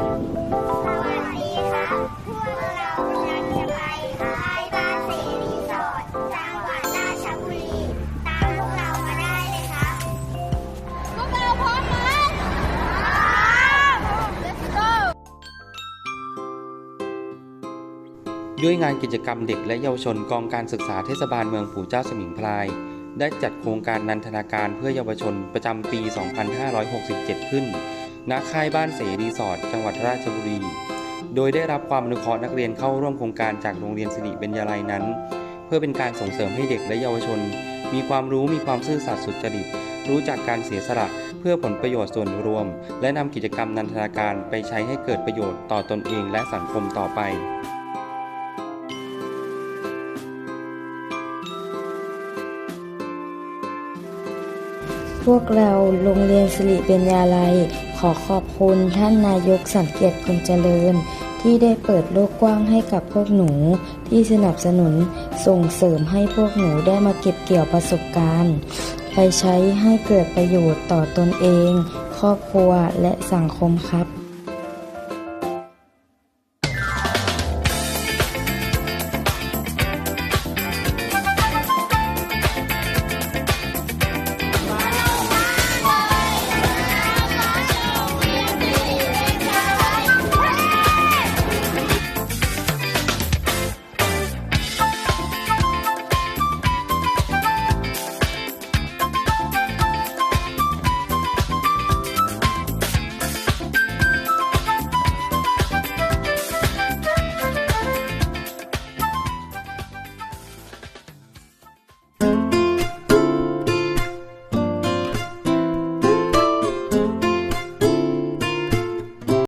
วัสดีครับพวกเรากำลังจะไปที่บ้านเสรีสอร์ทจังหวัดราชบุรีตามพวกเรามาได้เลยครับพวกเราพร้อมไหมพร้อม Let's go ด้วยงานกิจกรรมเด็กและเยาวชนกองการศึกษาเทศบาลเมืองปู่เจ้าสมิงพราย ได้จัดโครงการนันทนาการเพื่อเยาวชนประจำปี 2567 ขึ้น ณค่ายบ้านเสรีสอร์ทจังหวัดราชบุรี โดยได้รับความอนุเคราะห์นักเรียนเข้าร่วมโครงการจากโรงเรียนสิริเบญญาลัยนั้น เพื่อเป็นการส่งเสริมให้เด็กและเยาวชน มีความรู้มีความซื่อสัตย์สุจริต รู้จักการเสียสละเพื่อผลประโยชน์ส่วนรวม และนำกิจกรรมนันทนาการไปใช้ให้เกิดประโยชน์ต่อตนเองและสังคมต่อไป พวกเราโรงเรียนสิริเบญญาลัย ขอขอบคุณท่านนายกสังเกียรติคุณเจริญ ที่ได้เปิดโลกกว้างให้กับพวกหนู ที่สนับสนุนส่งเสริมให้พวกหนูได้มาเก็บเกี่ยวประสบการณ์ไปใช้ให้เกิดประโยชน์ต่อตนเอง ครอบครัวและสังคมครับ